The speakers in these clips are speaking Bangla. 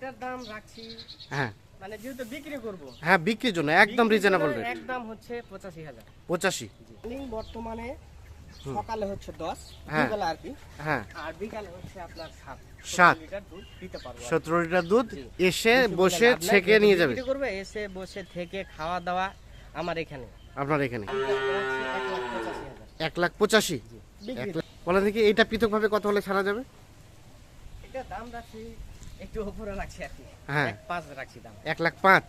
এটার দাম রাখছি। হ্যাঁ। মানে যেহেতু বিক্রি করব। হ্যাঁ বিক্রির জন্য একদম রিজনেবল রেট একদম হচ্ছে পঁচাশি হাজার। পঁচাশি। বর্তমানে সকালে হচ্ছে দশ হ্যাঁ। বিকালে আর কি। হ্যাঁ। আর বিকালে হচ্ছে আপনার সাত। সাত। সত্তর লিটার দুধ দিতে পারব আর কি। সতেরো লিটার দুধ এসে বসে ছেঁকে নিয়ে যাবে। বিক্রি করবে এসে বসে থেকে খাওয়া দাওয়া আমার এখানে। আপনার এখানে? এক লাখ পঁচাশি বলেন দেখি এইটা পৃথকভাবে কত হলে ছাড়া যাবে? এটা দাম রাখছি একটু উপরে রাখছি আর কি। হ্যাঁ। পাঁচ রাখছি দাম। এক লাখ পাঁচ।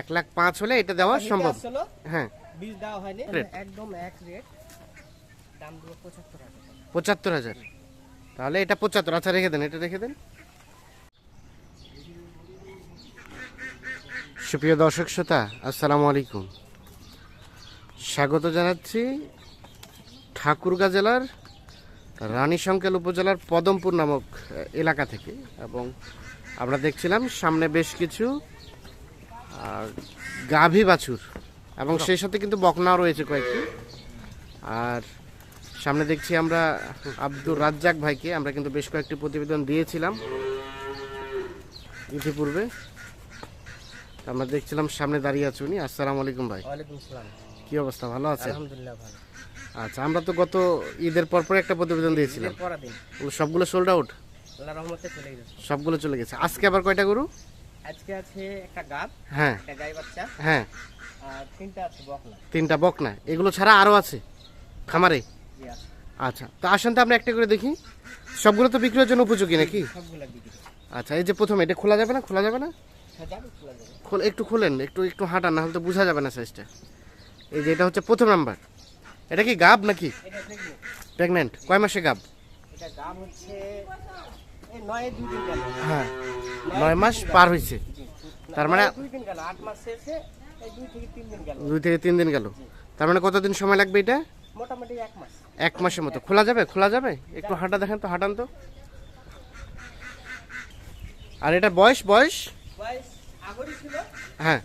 এক লাখ পাঁচ হলে এটা দেওয়া সম্ভব। হ্যাঁ। বীজ দেওয়া হয়নি একদম এক রেট। দাম দেবো পঁচাত্তর হাজার পঁচাত্তর হাজার। তাহলে এটা পঁচাত্তর। আচ্ছা রেখে দেন এটা রেখে দেন। সুপ্রিয় দর্শক শ্রোতা আসসালামু আলাইকুম। স্বাগত জানাচ্ছি ঠাকুরগাঁ জেলার রানীশঙ্কেল উপজেলার পদমপুর নামক এলাকা থেকে। এবং আমরা দেখছিলাম সামনে বেশ কিছু আর গাভী বাছুর। এবং সেই সাথে কিন্তু বকনাও রয়েছে কয়েকটি। আর সামনে দেখছি আমরা আব্দুর রাজ্জাক ভাইকে। আমরা কিন্তু বেশ কয়েকটি প্রতিবেদন দিয়েছিলাম ইতিপূর্বে। আমরা দেখছিলাম সামনে দাঁড়িয়ে আছি উনি। আসসালামু আলাইকুম ভাই। কি অবস্থা? ভালো আছে? আলহামদুলিল্লাহ ভালো। আচ্ছা আমরা তো গত ঈদের পর পর একটা প্রতিবেদন দিয়েছিলাম। সবগুলো সোল্ড আউট আল্লাহ রহমতে চলে গেছে। সবগুলো চলে গেছে। আজকে আবার কয়টা গরু? আজকে আছে একটা গাব হ্যাঁ। একটা গাই বাচ্চা হ্যাঁ। আর তিনটা আছে বকনা। তিনটা বকনা। এগুলো ছাড়া আরও আছে? খামারে? আচ্ছা তো আসেন তো আমরা একটা করে দেখি। সবগুলো তো বিক্রির জন্য উপযোগী নাকি? আচ্ছা এই যে প্রথম এটা খোলা যাবে না? খোলা যাবে না? একটু খোলেন একটু একটু হাঁটান না হলে তো বোঝা যাবে না সাইজটা এই যে এটা হচ্ছে প্রথম নাম্বার এটা কি গাব নাকি? প্রেগনেন্ট কয় মাসে গাব? হ্যাঁ। নয় মাস পার হয়েছে তার মানে- দুই থেকে তিন দিন গেল। তার মানে কতদিন সময় লাগবে এটা? মোটামুটি এক মাস। এক মাসের মতো। খোলা যাবে? খোলা যাবে? একটু হাঁটা দেখেন তো হাঁটান তো। আর এটা বয়স বয়স? হ্যাঁ।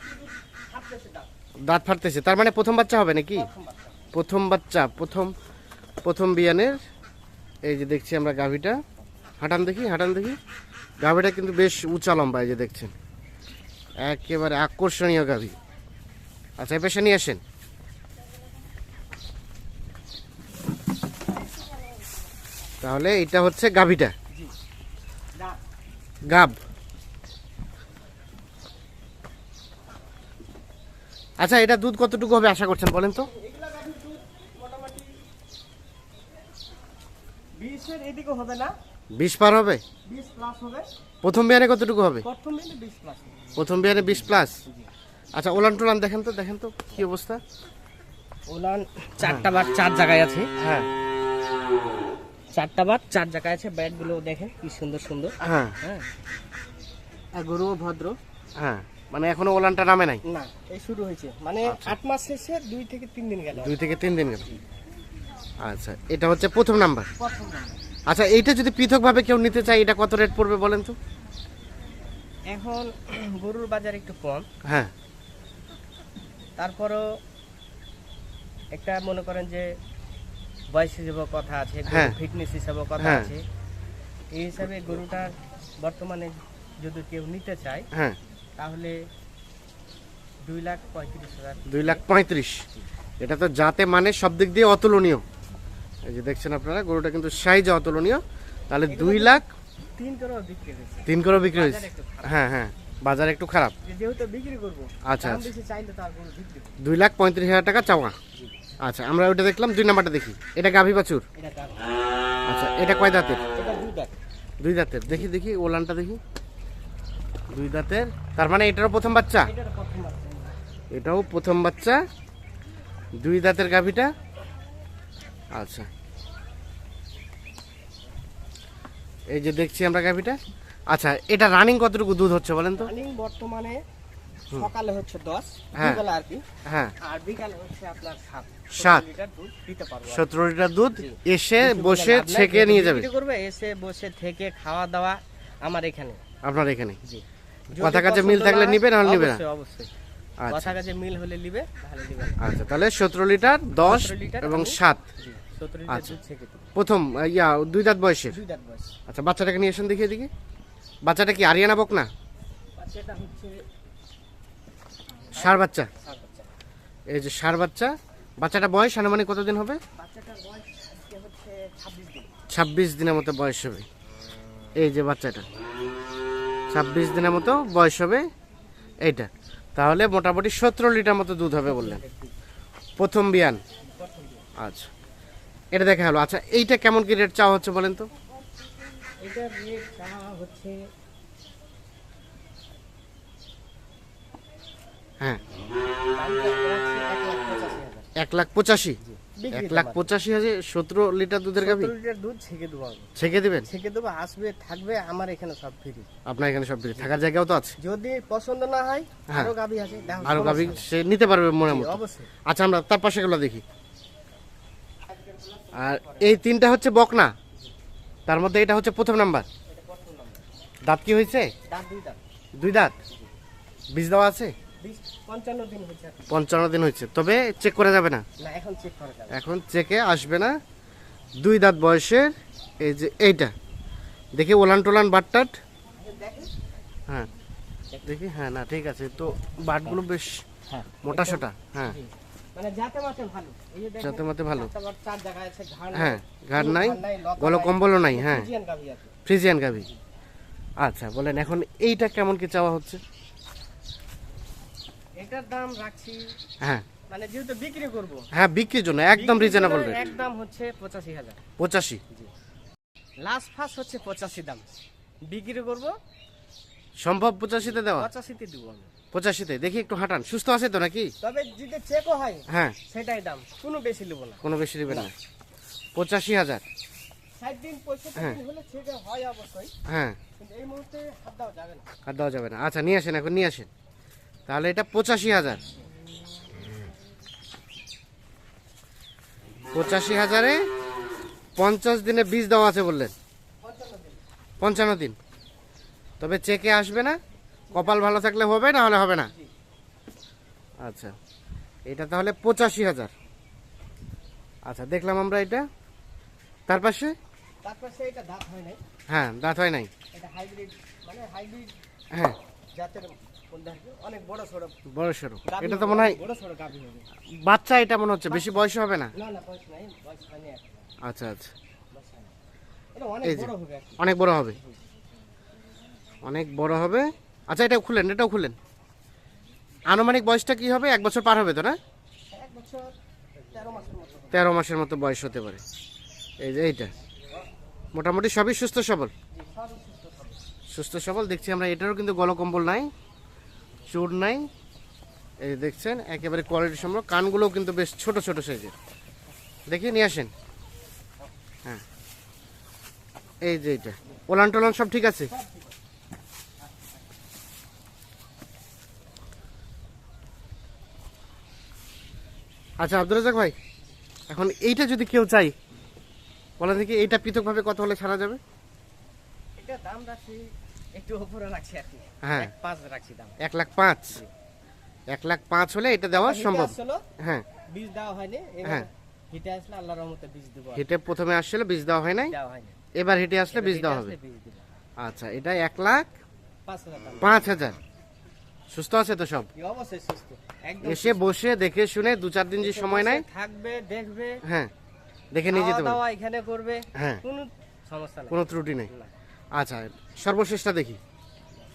দাঁত ফাটতেছে। তার মানে প্রথম বাচ্চা হবে নাকি? প্রথম বাচ্চা, প্রথম প্রথম বিয়ানের, এই যে দেখছি আমরা গাভিটা। হাঁটান দেখি হাঁটান দেখি। গাভিটা কিন্তু বেশ উঁচা লম্বা, এই যে দেখছেন। একেবারে আকর্ষণীয় গাভি। আচ্ছা পেশে নিয়ে আসেন। তাহলে এটা হচ্ছে গাভিটা। গাব। আচ্ছা এটা দুধ কতটুকু হবে আশা করছেন বলেন তো এগুলা গাভীর দুধ মোটামুটি বিশের এদিকে হবে না। বিশ পার হবে? বিশ প্লাস হবে। প্রথম বিয়ানে কতটুকু হবে? প্রথম দিনে বিশ প্লাস প্রথম বিয়ানে বিশ প্লাস আচ্ছা ওলান টোলান দেখেন তো দেখেন তো কি অবস্থা? ওলান চারটা বার চার জায়গায় আছে। হ্যাঁ। চারটা বার চার জায়গায় আছে ব্যাটগুলো দেখেন কি সুন্দর সুন্দর। হ্যাঁ। হ্যাঁ। আর গরুও ভদ্র। হ্যাঁ। মানে এখনও ওলানটা নামে নাই? না এই শুরু হয়েছে। মানে আট মাস শেষে দুই থেকে তিন দিন গেল। দুই থেকে তিন দিন গেল। আচ্ছা এটা হচ্ছে প্রথম নাম্বার। আচ্ছা এইটা যদি পৃথকভাবে কেউ নিতে চায় এটা কত রেট পড়বে বলেন তো? এখন গরুর বাজার একটু কম। হ্যাঁ। তারপরও একটা মনে করেন যে বয়স হিসেবে কথা আছে হ্যাঁ। ফিটনেস হিসেবে কথা হ্যাঁ। আছে এই হিসাবে গরুটার বর্তমানে যদি কেউ নিতে চায় হ্যাঁ। তাহলে দুই লাখ পঁয়ত্রিশ হাজার। দুই লাখ পঁয়ত্রিশ। এটা তো যাতে মানে সব দিক দিয়ে অতুলনীয়। এই যে দেখছেন আপনারা গরুটা কিন্তু সাইজে অতুলনীয়। তাহলে দুই লাখ তিন করে বিক্রি হয়েছে। হ্যাঁ হ্যাঁ বাজার একটু খারাপ। আচ্ছা, আচ্ছা। দুই লাখ পঁয়ত্রিশ হাজার টাকা চাওয়া। আচ্ছা আমরা ওইটা দেখলাম দুই নাম্বারটা দেখি। এটা গাভী বাছুর? আচ্ছা এটা কয় দাঁতের? দুই দাঁতের। দেখি দেখি ওলানটা দেখি। দুই দাঁতের। তার মানে এটারও প্রথম বাচ্চা। এটাও প্রথম বাচ্চা। দুই দাঁতের গাভীটা? আচ্ছা। এই যে দেখছি আমরা গাভীটা। আচ্ছা এটা রানিং কতটুকু দুধ হচ্ছে বলেন তো? রানিং বর্তমানে সকালে হচ্ছে দশ হ্যাঁ। বিকালে আর কি। হ্যাঁ। আর বিকালে হচ্ছে আপনার সাত। সাত। সত্তর লিটার দুধ দিতে পারব আর কি। সতেরো লিটার দুধ এসে বসে ছেঁকে যেহেতু নিয়ে যাবে। বিক্রি করবে এসে বসে থেকে খাওয়া দাওয়া আমার এখানে। আপনার এখানে? জি। কথা কাজে মিল থাকলে নিবে, নাহলে নিবে না? অবশ্যই অবশ্যই। আচ্ছা। কথা কাজে মিল হলে নিবে তাহলে নিবে আচ্ছা তাহলে সতেরো লিটার দশ 17 লিটার এবং আমি- সাত। জি। সত্তর লিটার আচ্ছা। প্রথম ইয়া দুই দাঁত বয়সের? দুই দাঁত বয়স। আচ্ছা বাচ্চাটাকে নিয়ে এসেন দেখি এদিকে। বাচ্চাটা কি আরিয়ানা বক না সার বাচ্চা। এই যে সার বাচ্চা। বাচ্চাটা বয়স আনুমানিক কতদিন হবে? ছাব্বিশ দিনের মতো বয়স হবে। এই যে বাচ্চাটা। ছাব্বিশ দিনের মতো বয়স হবে এইটা। তাহলে মোটামুটি সতেরো লিটার মতো দুধ হবে বললেন। প্রথম বিয়ান। আচ্ছা। এটা দেখা হলো। আচ্ছা এইটা কেমন কি রেট চাওয়া হচ্ছে বলেন তো? এটার রেট চাওয়া হচ্ছে হ্যাঁ। এক লাখ পঁচাশি এক লাখ পঁচাশি? হাজার সতেরো লিটার দুধের গাভি? লিটার দুধ ছেঁকে দেবো ছেঁকে দিবেন? ছেঁকে দেবো আসবে থাকবে আমার এখানে সব ফ্রি আপনার এখানে সব কিছু থাকার জায়গাও তো আছে। যদি পছন্দ না হয় হ্যাঁ। আরও গাভি আছে আরও গাভি সে নিতে পারবে মনে মতো। অবশ্যই। আচ্ছা আমরা তার পাশে গুলো দেখি। আর এই তিনটা হচ্ছে বকনা। তার মধ্যে এটা হচ্ছে প্রথম নাম্বার। দাঁত কি হয়েছে? দুই দাঁত। বীজ দেওয়া আছে? পঞ্চান্ন দিন হয়েছে। তবে চেক করা যাবে না। এখন চেক আসবে না। দুই দাঁত বয়সের এই যে এইটা। দেখি ওলান টোলান বাটটাট। হ্যাঁ। দেখি হ্যাঁ না ঠিক আছে। তো বাটগুলো বেশ হ্যাঁ। মোটা সোটা। হ্যাঁ। মানে মাতে ভালো। এই যে দেখেন মাতে ভালো। চার জায়গায় আছে ঘাড় হ্যাঁ ঘাড় নাই গল কম্বলও নাই হ্যাঁ। ফ্রিজিয়ান গাভী আচ্ছা বলেন এখন এইটা কেমন কি চাওয়া হচ্ছে? এটার দাম রাখছি হ্যাঁ। মানে যেহেতু বিক্রি করব হ্যাঁ বিক্রির জন্য একদম রিজনেবল রেট একদম হচ্ছে পঁচাশি হাজার। পঁচাশি। লাস্ট ফার্স্ট হচ্ছে পঁচাশি দাম। বিক্রি করব সম্ভব পঁচাশিতে দেওয়া? পঁচাশিতে দিব আমি। পঁচাশিতে দেখি একটু হাঁটান। সুস্থ আছে তো নাকি? তবে যদি চেকও হয় হ্যাঁ। সেটাই দাম। কোনো বেশি নেব না। কোনো বেশি নেবেন না। পঁচাশি হাজার। হ্যাঁ। হয় হাত দেওয়া যাবে না। দেওয়া যাবে না। আচ্ছা নিয়ে আসেন এখন নিয়ে আসেন। তাহলে এটা পঁচাশি হাজার। পঁচাশি হাজারে পঞ্চাশ দিনে বীজ দেওয়া আছে বললেন। পঞ্চান্ন দিন। তবে চেকে আসবে না। কপাল ভালো থাকলে হবে না হলে হবে না। আচ্ছা এটা তাহলে পঁচাশি হাজার। আচ্ছা দেখলাম আমরা এটা। তার পাশে? হয় দাঁত হয় নাই। মানে হ্যাঁ। বড় সড়ো এটা তো মনে হয় বাচ্চা এটা মনে হচ্ছে বেশি বয়স হবে না? আচ্ছা আচ্ছা। এই যে। অনেক বড় হবে। অনেক বড় হবে। আচ্ছা এটাও খুলেন এটাও খুলেন আনুমানিক বয়সটা কি হবে? এক বছর পার হবে তো না? তেরো মাসের মতো। বয়স হতে পারে। এই যে এইটা। মোটামুটি সবই সুস্থ সবল? সুস্থ সবল। দেখছি আমরা এটারও কিন্তু গলকম্বল নাই চোর নাই। এই যে দেখছেন একেবারে কোয়ালিটি সম্ভব। কানগুলোও কিন্তু বেশ ছোট ছোট সাইজের। দেখি নিয়ে আসেন। হ্যাঁ। এই যে এইটা। ওলান টোলান সব ঠিক আছে? আচ্ছা আব্দুল রাজাক ভাই এখন এইটা যদি কেউ চাই বলেন দেখি এইটা পৃথকভাবে কত হলে ছাড়া যাবে? এটা দাম রাখছি একটু উপরে রাখছি আর কি। হ্যাঁ। পাঁচ রাখছি দাম। এক লাখ পাঁচ। এক লাখ পাঁচ হলে এটা দেওয়া সম্ভব। হ্যাঁ। বীজ দেওয়া হয়নি হ্যাঁ। হিটে আসলে আল্লাহর রহমতে বীজ দেবো হিটে প্রথমে আসছিল বীজ দেওয়া হয় নাই? এবার হিটে আসলে বীজ দেওয়া হবে। আচ্ছা এটা এক লাখ পাঁচ হাজার। সুস্থ আছে তো সব? এসে বসে দেখে শুনে দু চার দিন যে সময় নাই। থাকবে দেখবে। হ্যাঁ দেখে নিয়ে যেতে এখানে করবে। হ্যাঁ। কোনো সমস্যা নেই। কোনো ত্রুটি নেই। আচ্ছা সর্বশেষটা দেখি।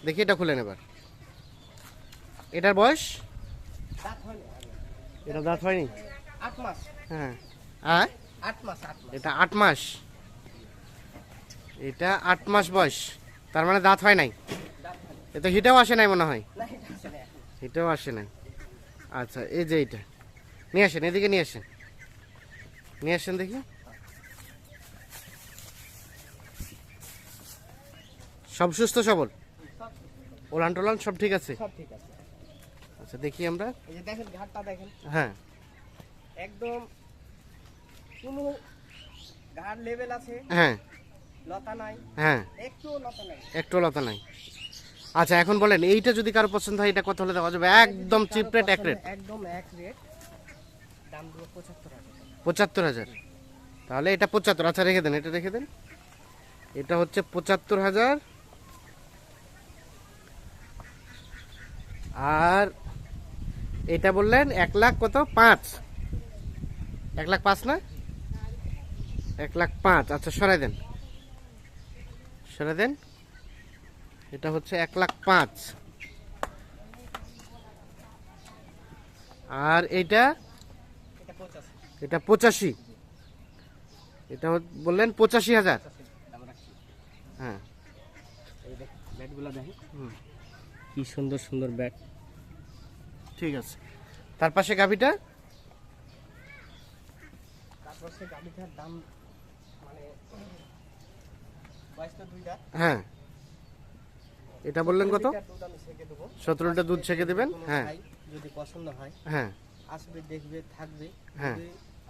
দেখি এটা খুলে নেবার। এটার বয়স? এটা দাঁত হয়নি? আট মাস। হ্যাঁ। হ্যাঁ আট মাস এটা আট মাস। এটা আট মাস বয়স। তার মানে দাঁত হয় নাই। দাঁত হয়নি। এ তো হিটেও আসে নাই মনে হয়। না এটা না আসে নাই। আচ্ছা এই যে এইটা। নিয়ে আসেন এদিকে নিয়ে আসেন। নিয়ে আসেন দেখি। সব সুস্থ সবল? সব ওলান টোলান সব ঠিক আছে? সব ঠিক আছে। আচ্ছা দেখি আমরা। এই যে দেখেন ঘাটটা দেখেন। হ্যাঁ। একদম কোনো ঘাট লেভেল আছে। হ্যাঁ। লতা নাই। হ্যাঁ। একটু লতা নাই। একটু লতা নাই। আচ্ছা এখন বলেন এইটা যদি কারও পছন্দ হয় এটা কত হলে দেওয়া যাবে? একদম চিপ রেট এক রেট। একদম এক রেট। দাম হলো পঁচাত্তর হাজার। তাহলে এটা পঁচাত্তর আচ্ছা রেখে দেন এটা রেখে দেন। এটা হচ্ছে পঁচাত্তর হাজার। আর এটা বললেন এক লাখ কত? পাঁচ। এক লাখ পাঁচ না? এক লাখ পাঁচ। আচ্ছা সরাই দেন। সরাই দেন। এটা হচ্ছে এক লাখ পাঁচ। আর এটা? এটা পঁচাশি। এটা বললেন পঁচাশি হাজার। হ্যাঁ। কি সুন্দর সুন্দর ব্যাট। ঠিক আছে। তার পাশে গাভিটা? গাড়িটার দাম মানে হ্যাঁ। এটা বললেন কত? সতেরো লিটার দুধ ছেঁকে দেবেন? হ্যাঁ। যদি পছন্দ হয় হ্যাঁ। আসবে দেখবে থাকবে। হ্যাঁ।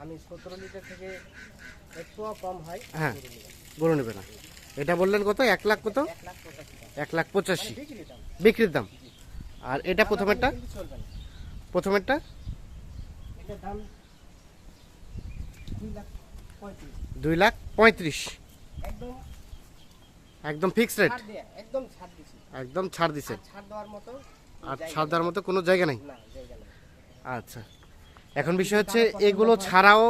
আমি সতেরো লিটার থেকে একটুও কম হয় হ্যাঁ। বলে নেবে। না। এটা বললেন কত? এক লাখ কত? এক লাখ পঁচাশি। দাম। বিক্রির দাম। আর এটা প্রথমেরটা? প্রথমেরটা? দুই লাখ পঁয়ত্রিশ। একদম ফিক্সড রেট একদম ছাড় দিছি। একদম ছাড় দিছে। আর ছাড় দেওয়ার মতো আর ছাড় দেওয়ার মতো কোনো জায়গা নেই? আচ্ছা। এখন বিষয় হচ্ছে এগুলো ছাড়াও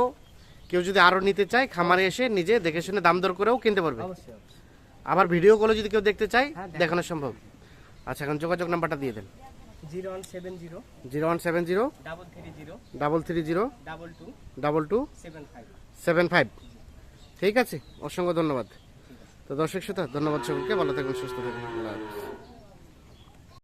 কেউ যদি আরও নিতে চায় খামারে এসে নিজে দেখে শুনে দাম দর করেও কিনতে পারবে। আবার ভিডিও কলে যদি কেউ দেখতে চায় হ্যাঁ, দেখানো সম্ভব। আচ্ছা এখন যোগাযোগ নাম্বারটা দিয়ে দেন। Zero one seven zero zero one seven zero double three zero double three zero double two double two seven five. Seven five ঠিক আছে অসংখ্য ধন্যবাদ। তো দর্শক শ্রোতা ধন্যবাদ সকলকে ভালো থাকুন সুস্থ থাকুন আল্লাহ।